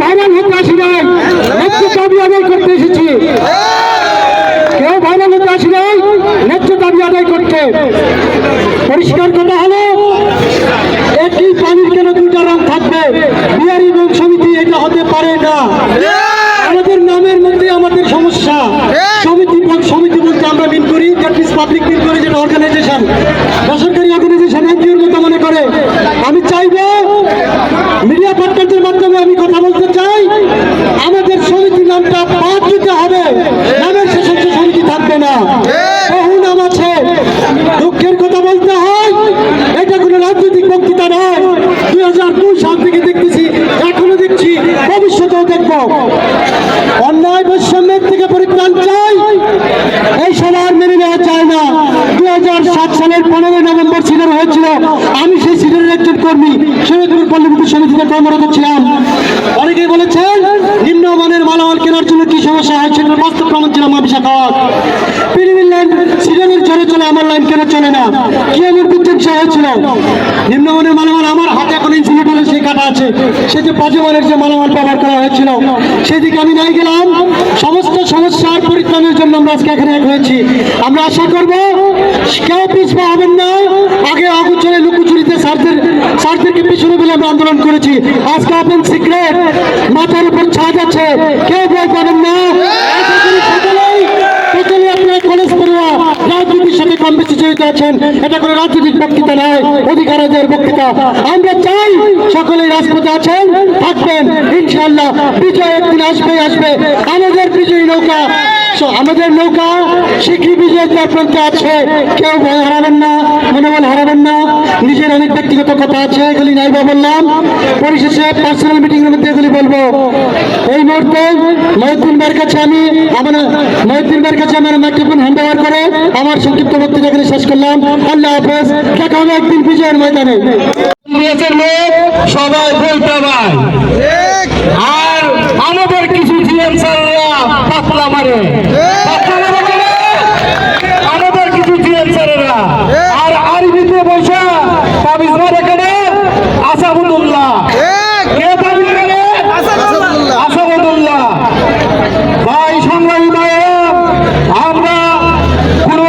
Viral হতে আসি নাই। ন্যায্য দাবি আদায় করতে এসেছি। কেউ ভাইরাল হতে আসি নাই ন্যায্য দাবি আদায় করতে। পরিষ্কার কথা হলো, একই পানির কেন দুইটা রং থাকবে? বিহারি রং সমিতি এটা হতে পারে না। আমাদের নামের মধ্যে আমাদের সমস্যা। সমিতি সমিতি বলতে আমরা মিন করি দ্যাট মিনস পাবলিক মিন করি, যেটা অর্গানাইজেশন এনজিওর মতো মনে করে আমি চাইব মিডিয়া মাধ্যমে আমি কথা বলতে চাই। আমাদের সমিতির নামটা বাদ দিতে হবে। নামের শেষে সমিতি থাকবে না। বহু নাম আছে। দুঃখের কথা বলতে হয়। এটা কোনো রাজনৈতিক বক্তৃতা নয়। দুই হাজার দুই সাল থেকে দেখতেছি, এখনও দেখছি। ভবিষ্যতেও দেখব অন্যায় বৈষম্যের থেকে পরিত্রাণ চাই এই সবার মেনে নেওয়া যায় না দুই হাজার সাত সালের পনেরোই নভেম্বর সিলের হয়েছিল। আমি সেই সিলের একজন কর্মী শহীদপুর পল্লীবিদ্যুৎ সমিতিতে কর্মরত ছিলাম। অনেকেই বলেছেন, নিম্নমানের মালামাল কেনার জন্য কি সমস্যা হয়েছে এটার বাস্তব প্রমাণ ছিল মা বিশাখাওয়াত পিরিমিল লাইন চলে, আমার লাইন চলে না। কি বিধ্বংস হয়েছিল? নিম্নমানের মালামাল আমার হাতে এখন ইনসুলেটরের সেই কাটা আছে। সে যে পাঁচমানের যে মালামাল ব্যবহার করা হয়েছিল, সেদিকে আমি নাই গেলাম। সমস্ত সমস্যার পরিত্রাণের জন্য আমরা আজকে এখানে এক হয়েছি। আমরা আশা করব, কেউ পিছপা হবেন না। আগে অগুচরে লুকুচুরিতে স্যারদের স্যারদেরকে পিছনে বলে আমরা আন্দোলন করেছি। আজকে ওপেন সিক্রেট। মাথার উপর ছাদ আছে কেউ ভয় পাবেন না। আপনারা সাথে কম বেশি আছেন। কোনো রাজনৈতিক বক্তৃতা বক্তৃতা। আমরা চাই আছেন আসবে। আমাদের বিজয়ী নৌকা আমাদের নৌকা শীঘ্রই বিজয়ের প্রান্তে আছে। কেউ ভয় হারাবেন না মনোবল হারাবেন না। নিজের অনেক ব্যক্তিগত কথা আছে এগুলি নাইবা বললাম। পরিশেষে পার্সোনাল মিটিং এর মধ্যে এগুলি বলব। এই মুহূর্তে মহিউদ্দিন ভাইয়ের কাছে আমি আমার মহিউদ্দিন ভাইয়ের কাছে আমার মাইক্রোফোন হ্যান্ড ওভার করে আমার সংক্ষিপ্ত বক্তৃতা এখানে শেষ করলাম। আল্লাহ হাফেজ। দেখা হবে একদিন বিজয়ের ময়দানে। সবাই বলতে আর আমাদের কিছু জিএম স্যাররা পাতলা মারে? আমাদের কিছু জিএম স্যারেরা। আর আরবিতে বসে তাবিজ মারে আসাবুল্লাহ কে তাবিজ মারে আসাবুল্লাহ ভাই সংগ্রামী ভাই আমরা কোনো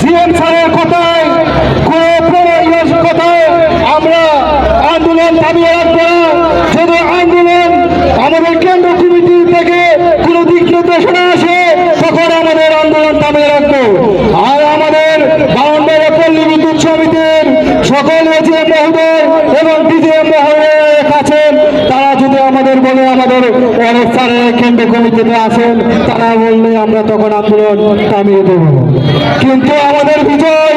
জিএম স্যারের কথায় কোনো প্রণয়ের কথায় আমরা আন্দোলন থামিয়ে রাখব না। যদি আন্দোলন আমাদের কেন্দ্র কমিটি থেকে কোনো দিক নির্দেশনা আসে তখন আমাদের আন্দোলন থামিয়ে রাখব। আর আমাদের পল্লী বিদ্যুৎ সমিতির সকল এজিএম মহোদয় এবং ডিজিএ মহোদয় আছেন তারা যদি আমাদের বলে আমাদের অনুষ্ঠানে কেন্দ্র কমিটিতে আসেন, তারা বললে আমরা তখন আন্দোলন থামিয়ে দেব। কিন্তু আমাদের বিজয়